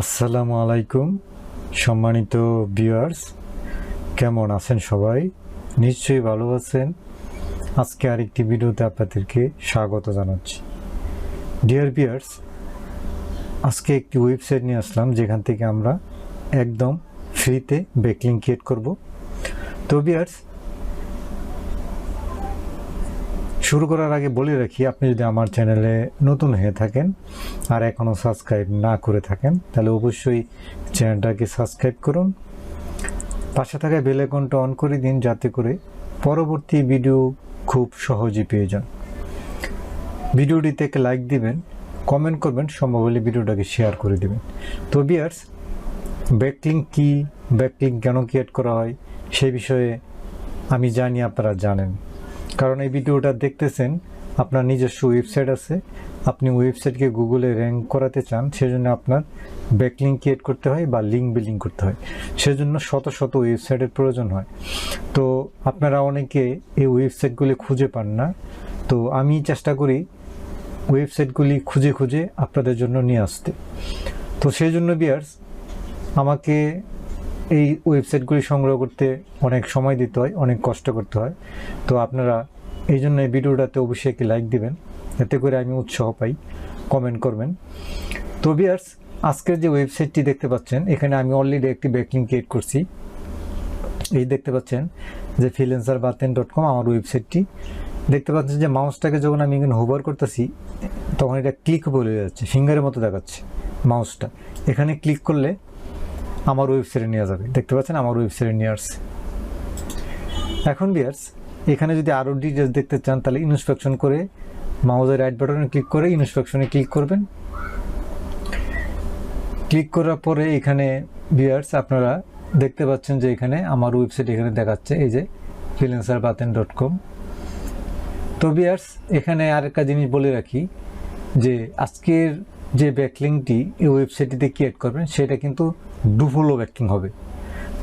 আসসালামু আলাইকুম, সম্মানিত ভিউয়ার্স। কেমন আছেন সবাই? নিশ্চয়ই ভালো আছেন। আজকে আরেকটি ভিডিওতে আপনাদেরকে স্বাগত জানাচ্ছি। ডিয়ার ভিউয়ার্স, আজকে একটি ওয়েবসাইট নিয়ে আসলাম, যেখান থেকে আমরা একদম ফ্রিতে বেকলিং ক্রিয়েট করব। তো ভিউয়ার্স শুরু করার আগে বলে রাখি, আপনি যদি আমার চ্যানেলে নতুন হয়ে থাকেন আর এখনও সাবস্ক্রাইব না করে থাকেন, তাহলে অবশ্যই চ্যানেলটাকে সাবস্ক্রাইব করুন। পাশে থাকা বেল আইকনটা অন করে দিন, যাতে করে পরবর্তী ভিডিও খুব সহজে পেয়ে যান। ভিডিওটিতে একটা লাইক দিবেন, কমেন্ট করবেন সম্ভব হলে ভিডিওটাকে শেয়ার করে দিবেন। তো বিয়ার্স ব্যাকলিং কি ব্যাকলিং কেন ক্রিয়েট করা হয় সেই বিষয়ে আমি জানি, আপনারা জানেন। কারণ এই ভিডিওটা দেখতেছেন, আপনার নিজস্ব ওয়েবসাইট আছে। আপনি ওয়েবসাইটকে গুগলে র্যাঙ্ক করাতে চান, সেজন্য আপনার ব্যাকলিং ক্রিয়েট করতে হয় বা লিঙ্ক বিল্ডিং করতে হয়। সেজন্য শত শত ওয়েবসাইটের প্রয়োজন হয়। তো আপনারা অনেকে এই ওয়েবসাইটগুলি খুঁজে পান না। তো আমি চেষ্টা করি ওয়েবসাইটগুলি খুঁজে খুঁজে আপনাদের জন্য নিয়ে আসতে। তো সেই জন্য বিয়ার্স আমাকে এই ওয়েবসাইটগুলি সংগ্রহ করতে অনেক সময় দিতে হয়, অনেক কষ্ট করতে হয়। তো আপনারা এই জন্য এই ভিডিওটাতে অবশ্যই একটি লাইক দিবেন। এতে করে আমি উৎসাহ পাই। কমেন্ট করবেন। তো বিয়ার্স আজকের যে ওয়েবসাইটটি দেখতে পাচ্ছেন, এখানে আমি অলরেডি একটি ব্যাকলিং ক্রিয়েট করছি। এই দেখতে পাচ্ছেন যে ফ্রিলেন্সার বাতেন ডট কম আমার ওয়েবসাইটটি। দেখতে পাচ্ছেন যে মাউসটাকে যখন আমি এখানে হোভার করতেছি, তখন এটা ক্লিক বলে যাচ্ছে ফিঙ্গারের মতো দেখাচ্ছে মাউসটা এখানে ক্লিক করলে আমার ওয়েবসাইটে নিয়ে যাবে। দেখতে পাচ্ছেন? আমার ওয়েবসাইটে নিয়ে আসছে। এখন বিয়ার্স এখানে যদি আরও ডিটেলস দেখতে চান, তাহলে ইনস্পেকশন করে মাউজের রাইট বাটনে ক্লিক করে ইনস্পেকশনে ক্লিক করবেন। ক্লিক করার পরে এখানে বিয়ার্স আপনারা দেখতে পাচ্ছেন যে এখানে আমার ওয়েবসাইট এখানে দেখাচ্ছে, এই যে ফ্রিলেন্সার বাতেন ডট কম তো বিয়ার্স এখানে আরেকটা জিনিস বলে রাখি, যে আজকের যে ব্যাকলিংটি এই ওয়েবসাইটটিতে ক্রিয়েট করবেন, সেটা কিন্তু ডুফলো ব্যাকলিং হবে।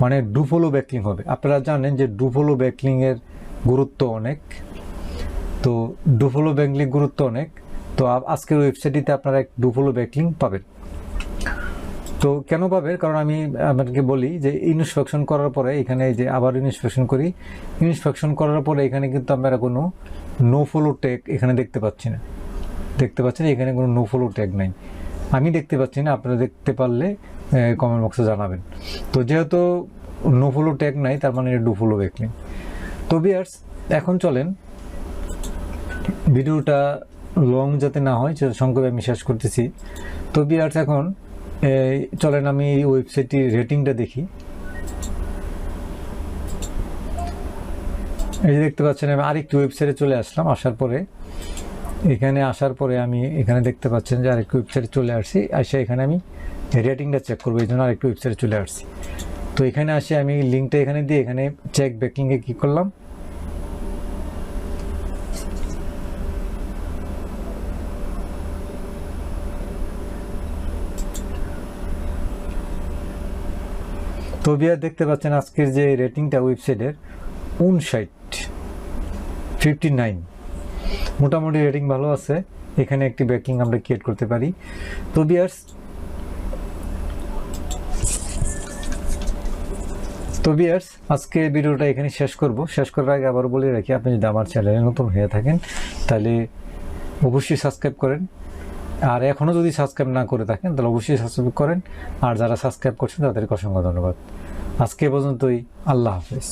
মানে ডুফলো ব্যাকলিং হবে। আপনারা জানেন যে ডুফলো ব্যাকলিংয়ের গুরুত্ব অনেক। তো ডুফলো ব্যাকলিং গুরুত্ব অনেক। তো আজকের ওয়েবসাইটটিতে আপনারা এক ডুফলো ব্যাকলিং পাবেন। তো কেন পাবেন? কারণ আমি আপনাকে বলি যে ইনস্পেকশন করার পরে এখানে যে আবার ইনস্পেকশন করি। ইনস্পেকশন করার পরে এখানে কিন্তু আমরা কোনো নো ফলো ট্যাগ এখানে দেখতে পাচ্ছি না। দেখতে পাচ্ছেন, এখানে কোনো নো ফলো ট্যাগ নাই। আমি দেখতে পাচ্ছি না, আপনারা দেখতে পারলে কমেন্ট বক্সে জানাবেন। তো যেহেতু নো ফলো ট্যাগ নাই, তার মানে ডু ফলো ব্যাকলিং তো বিয়ার্স এখন চলেন। ভিডিওটা লং যাতে না হয়, সেটা সংক্ষেপে আমি শেষ করতেছি। তো বিয়ার্স এখন চলেন আমি এই ওয়েবসাইটটির রেটিংটা দেখি। এই যে দেখতে পাচ্ছেন, আমি আরেকটি ওয়েবসাইটে চলে আসলাম, আসার পরে। এখানে আসার পরে আমি এখানে দেখতে পাচ্ছেন যে আরেকটি ওয়েবসাইটে চলে আসছি। আসে এখানে আমি রেটিংটা চেক করব, এই জন্য আরেকটি ওয়েবসাইটে চলে আসছি। তো এখানে আসে আমি লিঙ্কটা এখানে দিয়ে এখানে চেক ব্যাকিংয়ে কী করলাম। তো বিয়ার দেখতে পাচ্ছেন আজকের যে রেটিংটা ওয়েবসাইটের উনষাট ফিফটি নাইন মোটামুটি রেটিং ভালো আছে। এখানে একটি ব্যাকিং আমরা ক্রিয়েট করতে পারি। তো বিয়ার্স তো বিয়ার্স, আজকে ভিডিওটা এখানে শেষ করব। শেষ করার আগে আবার বলে রাখি, আপনি যদি আমার চ্যানেলে নতুন হয়ে থাকেন, তাহলে অবশ্যই সাবস্ক্রাইব করেন। আর এখনও যদি সাবস্ক্রাইব না করে থাকেন, তাহলে অবশ্যই সাবস্ক্রাইব করেন। আর যারা সাবস্ক্রাইব করছেন, তাদেরকে অসংখ্য ধন্যবাদ। আজকে পর্যন্তই, আল্লাহ হাফেজ।